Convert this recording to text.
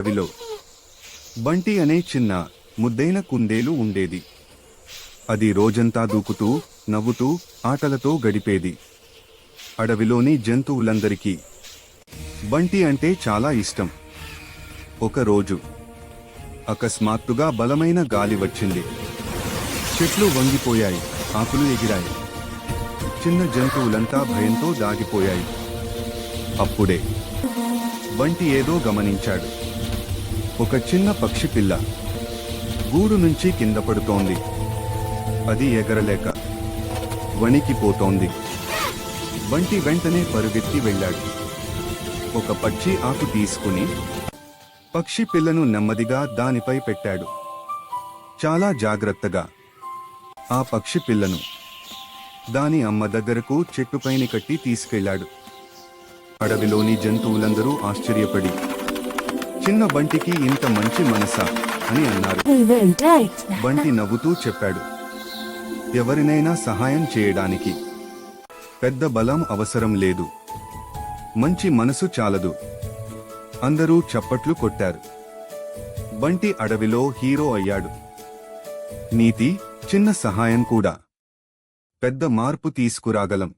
అడవిలో బంటి అనే చిన్న ముద్దైన కుందేలు ఉండేది. అది రోజంతా దూకుతూ నవ్వుతూ ఆటలతో గడిపేది. అడవిలోని జంతువులందరికీ బంటి అంటే చాలా ఇష్టం. ఒకరోజు అకస్మాత్తుగా బలమైన గాలి వచ్చింది. చెట్లు వంగిపోయాయి ఆకులు ఎగిరాయి. చిన్న జంతువులంతా భయంతో దాగిపోయాయి అప్పుడే బంటి ఏదో గమనించాడు. ఒక చిన్న పక్షి పిల్ల గూడు నుంచి కింద పడుతోంది. అది ఎగరలేక వణికిపోతోంది వంటి వెంటనే పరుగెత్తి వెళ్ళాడు. ఒక పక్షి ఆకు తీసుకుని పక్షి పిల్లను నెమ్మదిగా దానిపై పెట్టాడు. చాలా జాగ్రత్తగా ఆ పక్షి పిల్లను దాని అమ్మ దగ్గరకు చెట్టుపైన కట్టి తీసుకెళ్ళాడు. అడవిలోని జంతువులందరూ ఆశ్చర్యపడి చిన్న బంటికి ఇంత మంచి మనసా అని అన్నారు. బంటి నవ్వుతూ చెప్పాడు. ఎవరినైనా సహాయం చేయడానికి. పెద్ద బలం అవసరం లేదు. మంచి మనసు చాలదు. అందరూ చప్పట్లు కొట్టారు. బంటి అడవిలో హీరో అయ్యాడు. నీతి చిన్న సహాయం కూడా. పెద్ద మార్పు తీసుకురాగలం.